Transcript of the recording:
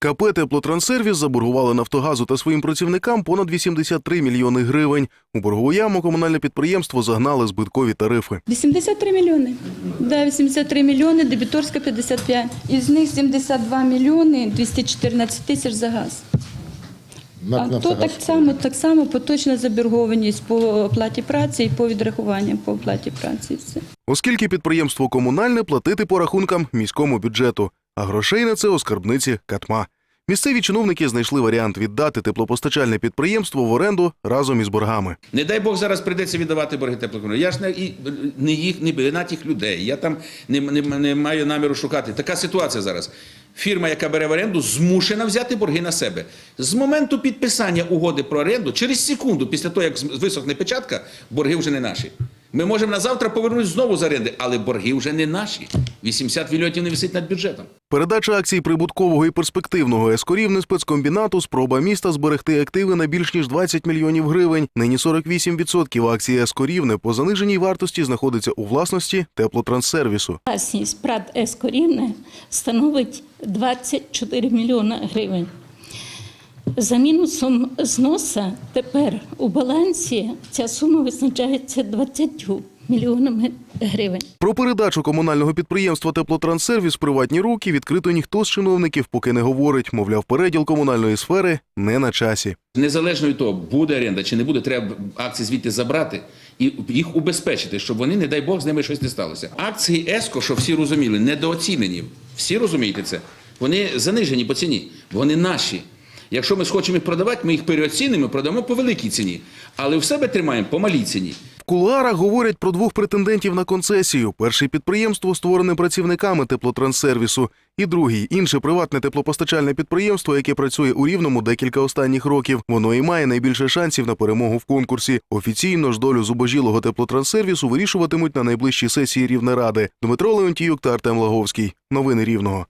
КП «Теплотранссервіс» заборгували «Нафтогазу» та своїм працівникам понад 83 мільйони гривень. У боргову яму комунальне підприємство загнали збиткові тарифи. 83 мільйони. Да, 83 мільйони, дебіторська 55. Із них 72 мільйони 214 тисяч за газ. А то так само, так само поточна заборгованість по оплаті праці і по відрахуванням по оплаті праці. Все. Оскільки підприємство комунальне платити по рахункам міському бюджету, а грошей на це у скарбниці Катма. Місцеві чиновники знайшли варіант віддати теплопостачальне підприємство в оренду разом із боргами. Не дай Бог зараз прийдеться віддавати борги теплокомунальні. Я ж не, і, не їх, не вина тих людей. Я там не, не, не маю наміру шукати. Така ситуація зараз. Фірма, яка бере в оренду, змушена взяти борги на себе. З моменту підписання угоди про оренду, через секунду, після того, як висохне печатка, борги вже не наші. Ми можемо на завтра повернутися знову з оренди, але борги вже не наші. 80 мільйонів не висить над бюджетом. Передача акцій прибуткового і перспективного ескорівни спецкомбінату спроба міста зберегти активи на більш ніж 20 мільйонів гривень. Нині 48% акцій ескорівни по заниженій вартості знаходиться у власності теплотранссервісу. Власність ПРАД Ескорівне становить 24 мільйона гривень. За мінусом зноса тепер у балансі ця сума визначається 20 мільйонами гривень. Про передачу комунального підприємства Теплотранссервіс в приватні руки відкрито ніхто з чиновників поки не говорить. Мовляв, переділ комунальної сфери не на часі. Незалежно від того, буде оренда чи не буде, треба акції звідти забрати і їх убезпечити, щоб вони, не дай Бог, з ними щось не сталося. Акції ЕСКО, що всі розуміли, недооцінені. Всі розумієте це? Вони занижені по ціні, вони наші. Якщо ми схочемо їх продавати, ми їх переоцінимо, продамо по великій ціні, але в себе тримаємо по малій ціні. В кулуарах говорять про двох претендентів на концесію. Перший підприємство створене працівниками теплотранссервісу, і другий інше приватне теплопостачальне підприємство, яке працює у рівному декілька останніх років. Воно і має найбільше шансів на перемогу в конкурсі. Офіційно ж долю зубожілого теплотранссервісу вирішуватимуть на найближчій сесії Рівнеради. Дмитро Леонтіюк та Артем Лаговський. Новини Рівного.